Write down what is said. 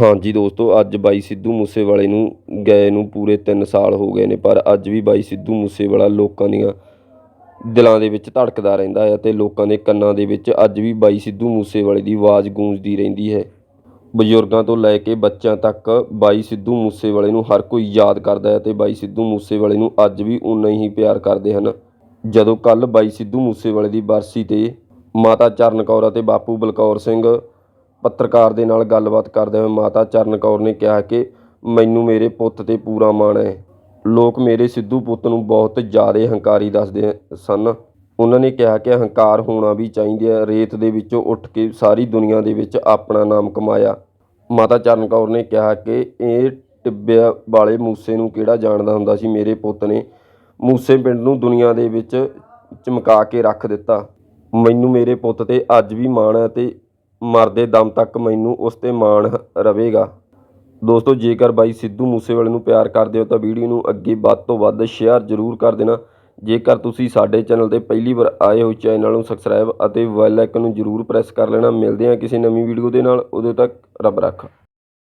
ਹਾਂਜੀ ਦੋਸਤੋ, ਅੱਜ ਬਾਈ ਸਿੱਧੂ ਮੂਸੇਵਾਲੇ ਨੂੰ ਗਏ ਨੂੰ ਪੂਰੇ 3 ਸਾਲ ਹੋ ਗਏ ਨੇ, ਪਰ ਅੱਜ ਵੀ ਬਾਈ ਸਿੱਧੂ ਮੂਸੇਵਾਲਾ ਲੋਕਾਂ ਦੀਆਂ ਦਿਲਾਂ ਦੇ ਵਿੱਚ ਧੜਕਦਾ ਰਹਿੰਦਾ ਹੈ ਅਤੇ ਲੋਕਾਂ ਦੇ ਕੰਨਾਂ ਦੇ ਵਿੱਚ ਅੱਜ ਵੀ ਬਾਈ ਸਿੱਧੂ ਮੂਸੇਵਾਲੇ ਦੀ ਆਵਾਜ਼ ਗੂੰਜਦੀ ਰਹਿੰਦੀ ਹੈ। ਬਜ਼ੁਰਗਾਂ ਤੋਂ ਲੈ ਕੇ ਬੱਚਿਆਂ ਤੱਕ ਬਾਈ ਸਿੱਧੂ ਮੂਸੇਵਾਲੇ ਨੂੰ ਹਰ ਕੋਈ ਯਾਦ ਕਰਦਾ ਹੈ ਤੇ ਬਾਈ ਸਿੱਧੂ ਮੂਸੇਵਾਲੇ ਨੂੰ ਅੱਜ ਵੀ ਉਨਾ ਹੀ ਪਿਆਰ ਕਰਦੇ ਹਨ। ਜਦੋਂ ਕੱਲ ਬਾਈ ਸਿੱਧੂ ਮੂਸੇਵਾਲੇ ਦੀ ਬਰਸੀ ਤੇ ਮਾਤਾ ਚਰਨ ਕੌਰ ਅਤੇ ਬਾਪੂ ਬਲਕੌਰ ਸਿੰਘ ਪੱਤਰਕਾਰ ਦੇ ਨਾਲ ਗੱਲਬਾਤ ਕਰਦੇ ਹੋਏ ਮਾਤਾ ਚਰਨ ਕੌਰ ਨੇ ਕਿਹਾ ਕਿ ਮੈਨੂੰ ਮੇਰੇ ਪੁੱਤ ਤੇ ਪੂਰਾ ਮਾਣ ਹੈ। ਲੋਕ ਮੇਰੇ ਸਿੱਧੂ ਪੁੱਤ ਨੂੰ ਬਹੁਤ ਜ਼ਿਆਦਾ ਹੰਕਾਰੀ ਦੱਸਦੇ ਸਨ। ਉਹਨਾਂ ਨੇ ਕਿਹਾ ਕਿ ਹੰਕਾਰ ਹੋਣਾ ਵੀ ਚਾਹੀਦਾ ਰੇਤ ਦੇ ਵਿੱਚੋਂ ਉੱਠ ਕੇ ਸਾਰੀ ਦੁਨੀਆ ਦੇ ਵਿੱਚ ਆਪਣਾ ਨਾਮ ਕਮਾਇਆ। ਮਾਤਾ ਚਰਨ ਕੌਰ ਨੇ ਕਿਹਾ ਕਿ ਇਹ ਟਿੱਬਿਆਂ ਵਾਲੇ ਮੂਸੇ ਨੂੰ ਕਿਹੜਾ ਜਾਣਦਾ ਹੁੰਦਾ ਸੀ? ਮੇਰੇ ਪੁੱਤ ਨੇ ਮੂਸੇ ਪਿੰਡ ਨੂੰ ਦੁਨੀਆ ਦੇ ਵਿੱਚ ਚਮਕਾ ਕੇ ਰੱਖ ਦਿੱਤਾ। ਮੈਨੂੰ ਮੇਰੇ ਪੁੱਤ ਤੇ ਅੱਜ ਵੀ ਮਾਣ ਹੈ ਤੇ ਮਰਦੇ ਦਮ ਤੱਕ ਮੈਨੂੰ ਉਸ ਤੇ ਮਾਣ ਰਵੇਗਾ। ਦੋਸਤੋ, ਜੇਕਰ ਬਾਈ ਸਿੱਧੂ ਮੂਸੇਵਾਲੇ ਨੂੰ ਪਿਆਰ ਕਰਦੇ ਹੋ ਤਾਂ ਵੀਡੀਓ ਨੂੰ ਅੱਗੇ ਵੱਧ ਤੋਂ ਵੱਧ ਸ਼ੇਅਰ ਜ਼ਰੂਰ ਕਰ ਦੇਣਾ। ਜੇਕਰ ਤੁਸੀਂ ਸਾਡੇ ਚੈਨਲ ਤੇ ਪਹਿਲੀ ਵਾਰ ਆਏ ਹੋ, ਚੈਨਲ ਨੂੰ ਸਬਸਕ੍ਰਾਈਬ ਅਤੇ ਬੈਲ ਆਈਕਨ ਨੂੰ ਜ਼ਰੂਰ ਪ੍ਰੈਸ ਕਰ ਲੈਣਾ। ਮਿਲਦੇ ਹਾਂ ਕਿਸੇ ਨਵੀਂ ਵੀਡੀਓ ਦੇ ਨਾਲ। ਉਦੋਂ ਤੱਕ ਰੱਬ ਰੱਖਾ।